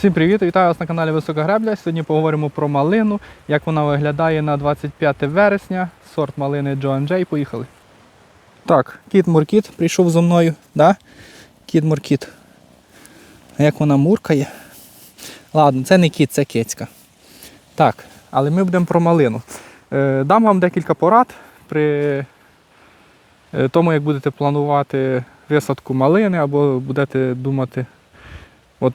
Всім привіт! Вітаю вас на каналі Висока Гребля. Сьогодні поговоримо про малину, як вона виглядає на 25 вересня. Сорт малини Joan J. Поїхали. Так, кіт Муркіт прийшов зо мною. Да? Кіт Муркіт. Як вона муркає? Ладно, це не кіт, це кицька. Так, але ми будемо про малину. Е, дам вам декілька порад при е, тому, як будете планувати висадку малини або будете думати. От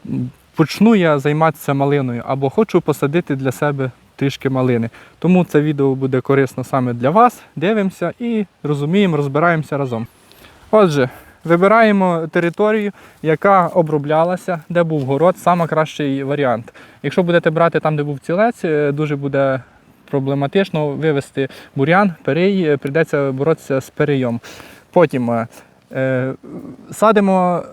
почну я займатися малиною або хочу посадити для себе трішки малини. Тому це відео буде корисно саме для вас. Дивимося і розуміємо, розбираємося разом. Отже, вибираємо територію, яка оброблялася, де був город, саме кращий варіант. Якщо будете брати там, де був цілець, е, дуже буде проблематично вивести бур'ян, перей, е, прийдеться боротися з перейом. Потім е, е, садимо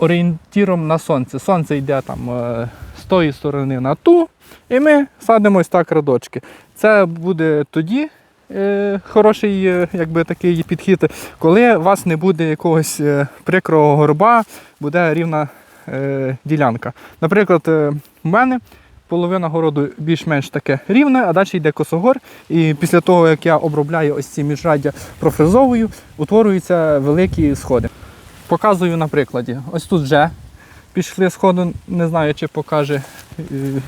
орієнтіром на сонце. Сонце йде там е, з тої сторони на ту, і ми садимо ось так рядочки. Це буде тоді е, хороший е, якби, такий підхід, коли у вас не буде якогось е, прикрого горба, буде рівна е, ділянка. Наприклад, в мене. Половина городу більш-менш таке рівне, а далі йде косогор. І після того, як я обробляю ось ці міжраддя профрезовую, утворюються великі сходи. Показую на прикладі. Ось тут вже пішли сходу, не знаю, чи покаже е,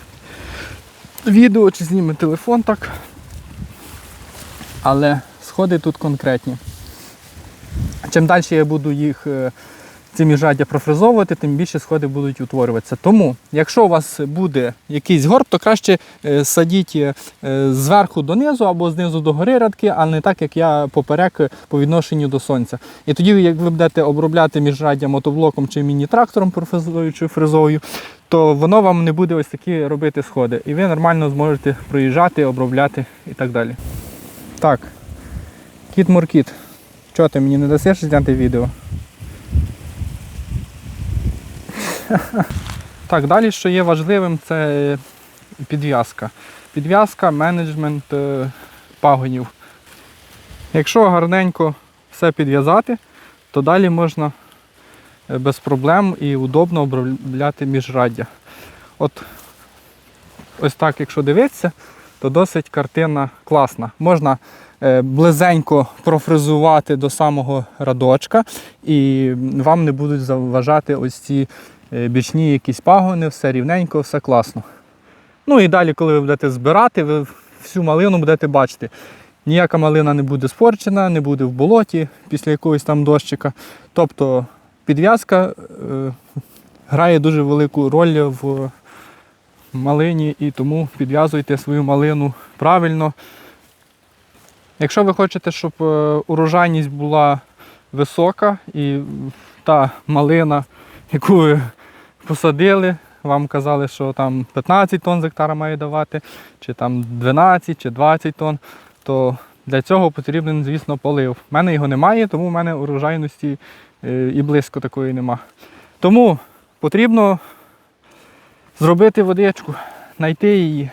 відео, чи зніме телефон так. Але сходи тут конкретні. Чим далі я буду їх ці міжраддя профрезовувати, тим більше сходи будуть утворюватися. Тому, якщо у вас буде якийсь горб, то краще е, садіть е, зверху донизу або знизу до гори рядки, а не так, як я поперек по відношенню до сонця. І тоді, як ви будете обробляти міжраддя мотоблоком чи міні-трактором профрезуючою фрезою, то воно вам не буде ось такі робити сходи. І ви нормально зможете проїжджати, обробляти і так далі. Так, кіт Муркіт. Чого ти мені не дасиш зняти відео? Так, далі, що є важливим, це підв'язка. Підв'язка, менеджмент е, пагонів. Якщо гарненько все підв'язати, то далі можна е, без проблем і удобно обробляти міжраддя. От ось так, якщо дивитися, то досить картина класна. Можна е, близенько профрезувати до самого радочка, і вам не будуть заважати ось ці бічні якісь пагони, все рівненько, все класно. Ну і далі, коли ви будете збирати, ви всю малину будете бачити. Ніяка малина не буде спорчена, не буде в болоті після якогось там дощика. Тобто підв'язка е, грає дуже велику роль в малині і тому підв'язуйте свою малину правильно. Якщо ви хочете, щоб е, урожайність була висока і та малина, яку ви посадили, вам казали, що там 15 тонн з гектара має давати, чи там 12 чи 20 тонн, то для цього потрібен, звісно, полив. У мене його немає, тому в мене урожайності е, і близько такої нема. Тому потрібно зробити водичку, знайти її,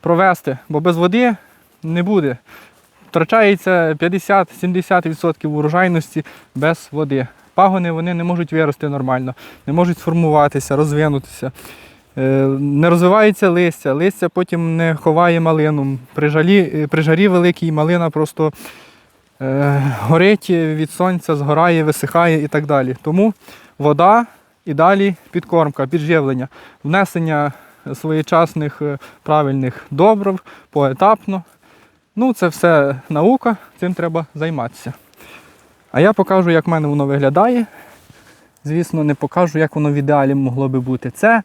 провести, бо без води не буде. Втрачається 50-70% урожайності без води. Пагони вони не можуть вирости нормально, не можуть сформуватися, розвинутися. Е, Не розвивається листя, листя потім не ховає малину. При, жалі, е, при жарі великій малина просто е, горить від сонця, згорає, висихає і так далі. Тому вода і далі підкормка, підживлення, внесення своєчасних е, правильних добрив поетапно. Ну, це все наука, цим треба займатися. А я покажу, як в мене воно виглядає. Звісно, не покажу, як воно в ідеалі могло би бути. Це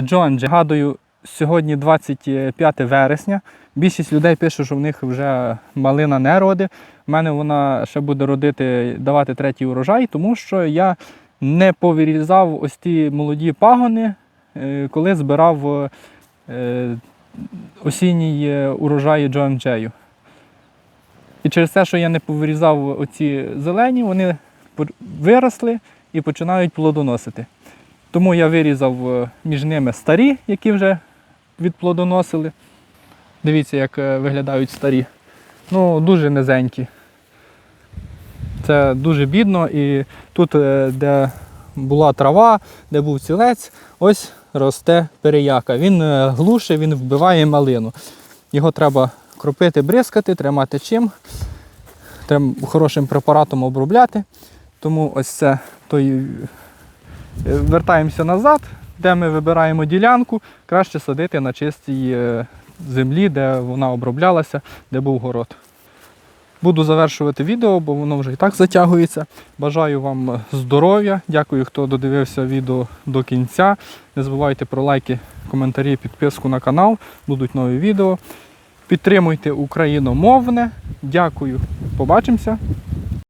Джон Джей. Гадую, сьогодні 25 вересня. Більшість людей пише, що в них вже малина не роди. У мене вона ще буде родити, давати третій урожай, тому що я не повирізав ось ті молоді пагони, е, коли збирав е, осінній е, урожай Джон Джею. І через те, що я не повирізав оці зелені, вони виросли і починають плодоносити. Тому я вирізав е, між ними старі, які вже відплодоносили. Дивіться, як е, виглядають старі. Ну, дуже низенькі. Це дуже бідно і тут, е, де була трава, де був цілець, ось росте переяка. Він глуше, він вбиває малину. Його треба кропити, бризкати, тримати чим. Треба хорошим препаратом обробляти. Тому ось це той. е, Вертаємося назад, де ми вибираємо ділянку, краще садити на чистій е, землі, де вона оброблялася, де був город. Буду завершувати відео, бо воно вже і так затягується. Бажаю вам здоров'я. Дякую, хто додивився відео до кінця. Не забувайте про лайки, коментарі, підписку на канал. Будуть нові відео. Підтримуйте україномовне. Дякую. Побачимося.